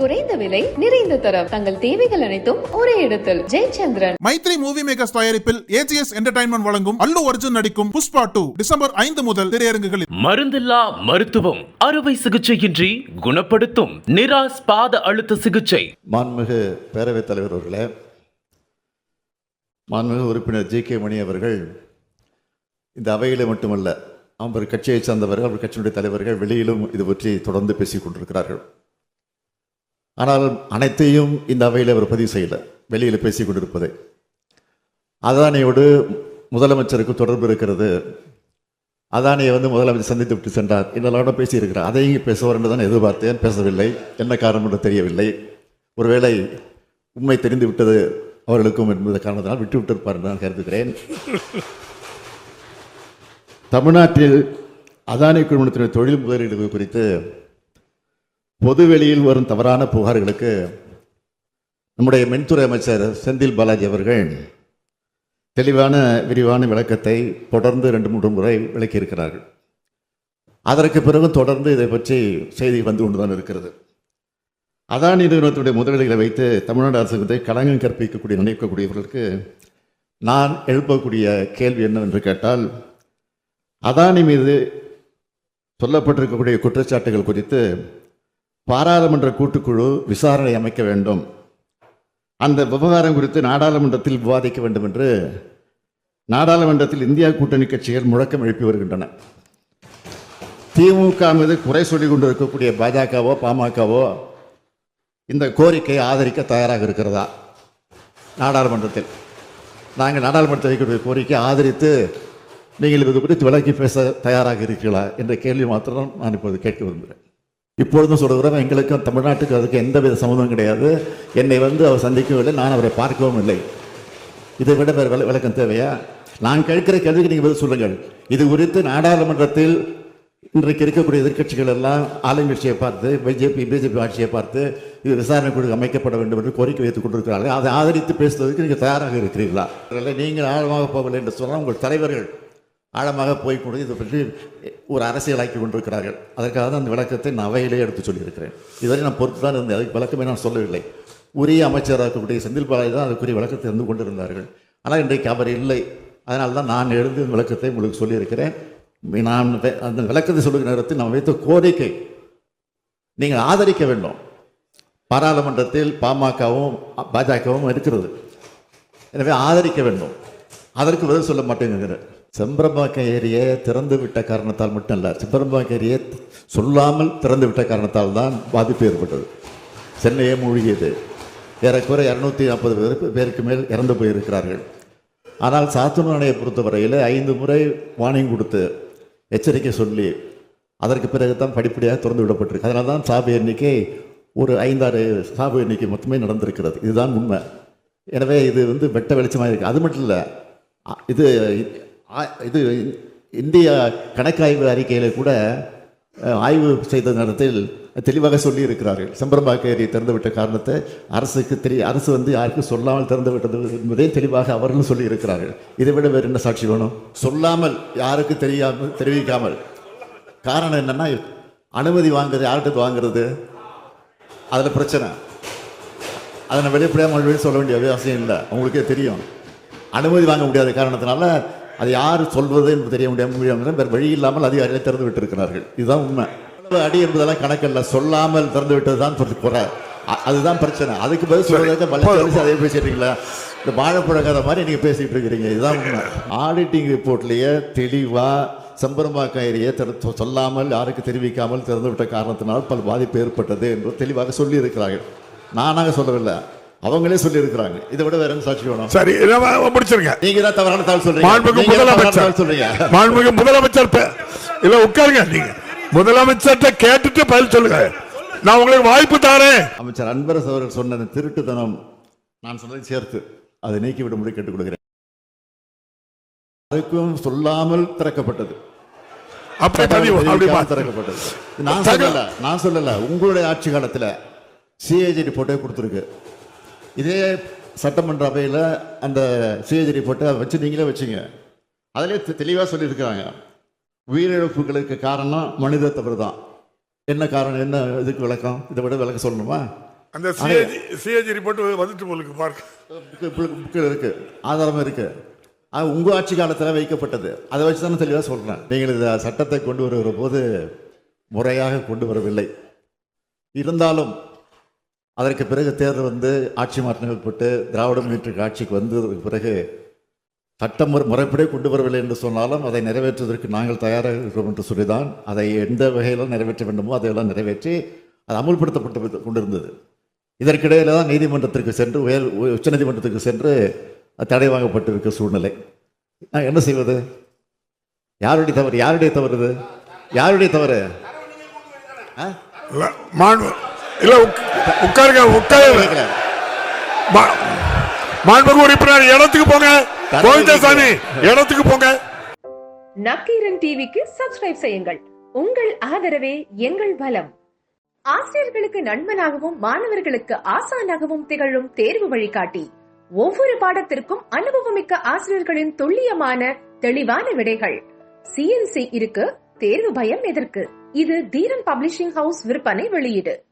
குறைந்த விலை நிறைந்த தரம். தங்கள் தேவைகள் அனைத்தும் ஒரே இடத்தில். ஜெயச்சந்திரன். மைத்ரி மூவி மேக்கர்ஸ் தயாரிப்பில் ஏஜிஎஸ் என்டர்டைன்மெண்ட் வழங்கும் அல்லு அர்ஜுன் நடிக்கும் புஷ்பா டூ டிசம்பர் ஐந்து முதல் திரையரங்குகளில். மருந்தில்லா மருத்துவம் அறுவை சிகிச்சையின்றி குணப்படுத்தும் நிராஸ் பாத அழுத்த சிகிச்சை. மாண்புமிகு பேரவைத் தலைவர் அவர்களே மாண்புமிகு உறுப்பினர் ஜி கே மணி அவர்கள் இந்த அவையில் மட்டுமல்ல அவர் கட்சியைச் சார்ந்தவர்கள் அவர் கட்சியினுடைய தலைவர்கள் வெளியிலும் இது பற்றி தொடர்ந்து பேசிக் கொண்டிருக்கிறார்கள். ஆனால் அனைத்தையும் இந்த அவையில் அவர் பதிவு செய்யலை. வெளியில் பேசிக் கொண்டிருப்பதை. அதானியோடு முதலமைச்சருக்கு தொடர்பு இருக்கிறது. அதானியை வந்து முதலமைச்சர் சந்தித்து விட்டு சென்றார். இதெல்லாம் பேசியிருக்கிறார். அதையும் இங்கே பேசுவார் என்று தான் எதிர்பார்த்தேன். பேசவில்லை? என்ன காரணம் என்று தெரியவில்லை. ஒருவேளை உண்மை தெரிந்து விட்டது அவர்களுக்கும் என்பது காரணத்தினால் விட்டு விட்டிருப்பார் என்று நான் கருதுகிறேன். தமிழ்நாட்டில் அதானி குழுமத்தினுடைய தொழில் முதலீடுகள் குறித்து பொதுவெளியில் வரும் தவறான புகார்களுக்கு நம்முடைய மின்துறை அமைச்சர் செந்தில் பாலாஜி அவர்கள் தெளிவான விரிவான விளக்கத்தை தொடர்ந்து ரெண்டு மூன்று முறை விளக்கியிருக்கிறார்கள். அதற்கு பிறகு தொடர்ந்து இதை பற்றி செய்தி வந்து கொண்டுதான் இருக்கிறது. அதானி நிறுவனத்துடைய முதலீடுகளை வைத்து தமிழ்நாடு அரசுக்கு களங்கம் கற்பிக்கக்கூடிய நினைக்கக்கூடியவர்களுக்கு நான் எழுப்பக்கூடிய கேள்வி என்னவென்று கேட்டால் அதானி மீது சொல்லப்பட்டிருக்கக்கூடிய குற்றச்சாட்டுகள் குறித்து பாராளுமன்ற கூட்டுக்குழு விசாரணை அமைக்க வேண்டும். அந்த விவகாரம் குறித்து நாடாளுமன்றத்தில் விவாதிக்க வேண்டும் என்று நாடாளுமன்றத்தில் இந்தியா கூட்டணி கட்சிகள் முழக்கம் எழுப்பி வருகின்றன. திமுக மீது குறை சொல்லிக்கொண்டு இருக்கக்கூடிய பாஜகவோ பாமகவோ இந்த கோரிக்கையை ஆதரிக்க தயாராக இருக்கிறதா? நாடாளுமன்றத்தில். நாங்கள் நாடாளுமன்றத்தில் வைக்கக்கூடிய கோரிக்கையை ஆதரித்து நீங்கள் இது குறித்து விளக்கி பேச தயாராக இருக்கிறீர்களா? என்ற கேள்வி மாத்திரம் நான் இப்போது கேட்க விரும்புகிறேன். இப்பொழுதும் சொல்கிறேன் எங்களுக்கும் தமிழ்நாட்டுக்கு அதுக்கு எந்தவித சம்மந்தம் கிடையாது. என்னை வந்து அவர் சந்திக்கவில்லை நான் அவரை பார்க்கவும் இல்லை. இதை விட வேறு விள- விளக்கம் தேவையா? நான் கேட்கிற கேள்விக்கு நீங்கள் பதில் சொல்லுங்கள். இது குறித்து நாடாளுமன்றத்தில் இன்றைக்கு இருக்கக்கூடிய எதிர்க்கட்சிகள் எல்லாம் ஆளுங்கட்சியை பார்த்து பிஜேபி பிஜேபி ஆட்சியை பார்த்து இது விசாரணை குழு அமைக்கப்பட வேண்டும் என்று கோரிக்கை வைத்துக் கொண்டிருக்கிறார்கள். அதை ஆதரித்து பேசுவதற்கு நீங்கள் தயாராக இருக்கிறீர்களா? இல்லை நீங்கள் ஆழமாக போகவில்லை என்று சொன்னால் உங்கள் தலைவர்கள் ஆழமாக போய் கொண்டு இதை பற்றி ஒரு அரசியலாக்கி கொண்டிருக்கிறார்கள். அதற்காக தான் அந்த விளக்கத்தை நான் அவையிலே எடுத்து சொல்லியிருக்கிறேன். இதுவரை நான் பொறுத்து தான் இருந்தேன். அதுக்கு விளக்கமே நான் சொல்லவில்லை. உரிய அமைச்சராக இருக்கக்கூடிய செந்தில் பாலாஜி தான் அதுக்குரிய விளக்கத்தை இருந்து கொண்டிருந்தார்கள். ஆனால் இன்றைக்கு அவர் இல்லை. அதனால தான் நான் எழுந்து இந்த விளக்கத்தை உங்களுக்கு சொல்லியிருக்கிறேன். நான் அந்த விளக்கத்தை சொல்லுகிற நேரத்தில் நான் வைத்த கோரிக்கை நீங்கள் ஆதரிக்க வேண்டும். பாராளுமன்றத்தில் பாமகவும் பாஜகவும் இருக்கிறது. எனவே ஆதரிக்க வேண்டும். அதற்கு பதில் சொல்ல மாட்டேங்குங்கிற செம்பரம்பாக்கம் ஏரியை திறந்து விட்ட காரணத்தால் மட்டும் இல்லை செம்பரம்பாக்கம் ஏரியை சொல்லாமல் திறந்து விட்ட காரணத்தால் தான் பாதிப்பு ஏற்பட்டது. சென்னையே மூழ்கியது. ஏறக்குறை இரநூத்தி நாற்பது பேர் பேருக்கு மேல் இறந்து போயிருக்கிறார்கள். ஆனால் சாத்தூர் அணையை பொறுத்தவரையில் ஐந்து முறை வார்னிங் கொடுத்து எச்சரிக்கை சொல்லி அதற்கு பிறகு தான் படிப்படியாக திறந்து விடப்பட்டிருக்கு. அதனால தான் சாபு எண்ணிக்கை ஒரு ஐந்தாறு சாபு எண்ணிக்கை மொத்தமே நடந்திருக்கிறது. இதுதான் உண்மை. எனவே இது வந்து வெட்ட வெளிச்சமாக இருக்குது அது மட்டும் இல்லை இது இது இந்திய கணக்காய்வு அறிக்கையில் கூட ஆய்வு செய்த நேரத்தில் தெளிவாக சொல்லி இருக்கிறார்கள் செம்பரம்பாக்க ஏரியை திறந்துவிட்ட காரணத்தை அரசுக்கு தெரிய அரசு வந்து யாருக்கும் சொல்லாமல் திறந்து விட்டது என்பதை தெளிவாக அவர்களும் சொல்லி இருக்கிறார்கள் இதை விட வேறு என்ன சாட்சி வேணும்? சொல்லாமல் யாருக்கு தெரியாமல் தெரிவிக்காமல். காரணம் என்னன்னா அனுமதி வாங்குறது யார்கிட்ட வாங்குறது? அதில் பிரச்சனை. அதை நான் வெளிப்படையாக மறுபடியும் சொல்ல வேண்டிய அவசியம் இல்லை. உங்களுக்கே தெரியும். அனுமதி வாங்க முடியாத காரணத்தினால அது யார் சொல்வது என்று தெரிய முடியாமல் வேறு வழி இல்லாமல் அதிகாரிகளை திறந்து விட்டிருக்கிறார்கள். இதுதான் உண்மை. அடி என்பதெல்லாம் கணக்கல்ல சொல்லாமல் திறந்து விட்டது தான் குறை. அதுதான் பிரச்சனை. அதுக்கு பதில் சொல்றதுக்கு பல்ல அதே பேசிட்டீங்களா இந்த வாழைப்பழ கதை மாதிரி நீங்கள் பேசிகிட்டு இருக்கிறீங்க. இதுதான் உண்மை. ஆடிட்டிங் ரிப்போர்ட்லேயே தெளிவாக செம்பரம்பாக்கம் ஏரியை திற- சொல்லாமல் யாருக்கு தெரிவிக்காமல் திறந்து விட்ட காரணத்தினால் பல பாதிப்பு ஏற்பட்டது என்று தெளிவாக சொல்லியிருக்கிறார்கள். நானாக சொல்லவில்லை. அவங்களே சொல்லி இருக்கிறாங்க இதை விட வேற சாட்சி வேணும்? சரி முடிச்சிருங்க. நீங்க தான் தவறான தகவல் சொல்றீங்க. மாண்புமிகு முதலமைச்சர். சொல்றீங்க. மாண்புமிகு முதலமைச்சர் இல்ல உட்காருங்க நீங்க. முதலமைச்சர்கிட்ட கேட்டுட்டு பதில் சொல்லுங்க. நான் உங்களுக்கு வாய்ப்பு தாரேன். அமைச்சர் அன்பரசு அவர்கள் சொன்ன அந்த திருட்டுத்தனம். நான் சொன்னதை சேர்த்து அதை நீக்கிவிடும்படி கேட்டுக் கொடுக்கிறேன் அதுக்கும் சொல்லாமல் திறக்கப்பட்டது. திறக்கப்பட்டது. நான். சொல்லல நான் சொல்லல. உங்களுடைய ஆட்சி காலத்துல சிஏஜி ரிப்போர்ட்டே கொடுத்துருக்கு. இதே சட்டமன்ற அவையில் அந்த சிஏஜி ரிப்போர்ட்டை வச்சு நீங்களே வச்சுங்க. அதிலே தெ- தெளிவா சொல்லியிருக்கிறாங்க. உயிரிழப்புகளுக்கு காரணம் மனித தவறு தான். என்ன காரணம்? என்ன இதுக்கு விளக்கம்? இதை விட விளக்கம் சொல்லணுமா? அந்த சிஏஜி சிஏஜி ரிப்போர்ட் வந்துட்டு உங்களுக்கு புக்கு- புக்கில் இருக்கு. ஆதாரமும் இருக்கு. அது உங்க ஆட்சி காலத்தில் வைக்கப்பட்டது. அதை வச்சு தானே தெளிவாக சொல்றேன். நீங்கள் இந்த சட்டத்தை கொண்டு வருகிற போது முறையாக கொண்டு வரவில்லை. இருந்தாலும் அதற்கு பிறகு தேர்தல் வந்து ஆட்சி மாற்றங்கள் ஏற்பட்டு திராவிட முன்னேற்ற ஆட்சிக்கு வந்ததற்கு பிறகு சட்டம் முறை- முறைப்படி கொண்டு வரவில்லை என்று சொன்னாலும் அதை நிறைவேற்றுவதற்கு நாங்கள் தயாராக இருக்கிறோம் என்று சொல்லிதான் அதை எந்த வகையில் நிறைவேற்ற வேண்டுமோ அதையெல்லாம் நிறைவேற்றி அது அமுல்படுத்தப்பட்டு கொண்டிருந்தது. இதற்கிடையில் தான் நீதிமன்றத்திற்கு சென்று உயர் உச்சநீதிமன்றத்துக்கு சென்று தடை வாங்கப்பட்டிருக்க சூழ்நிலை. நான் என்ன செய்வது? யாருடைய தவறு? யாருடைய தவறு இது? யாருடைய தவறு? ஆ? இல்ல, மாண்பு இல்ல உட்காருங்க உட்காருங்க. மாண்புமிகு உறுப்பினர் இடத்துக்கு போங்க. கோவிந்தசாமி இடத்துக்கு போங்க. நக்கீரன் டிவிக்கு சப்ஸ்கிரைப் செய்யுங்கள். உங்கள் ஆதரவே எங்கள் பலம். ஆசிரியர்களுக்கு நண்பனாகவும் மாணவர்களுக்கு ஆசானாகவும் திகழும் தேர்வு வழிகாட்டி. ஒவ்வொரு பாடத்திற்கும் அனுபவமிக்க ஆசிரியர்களின் துல்லியமான தெளிவான விடைகள். சிஎன்சி இருக்கு தேர்வு பயம் எதற்கு? இது தீரன் பப்ளிஷிங் ஹவுஸ் விற்பனை வெளியீடு.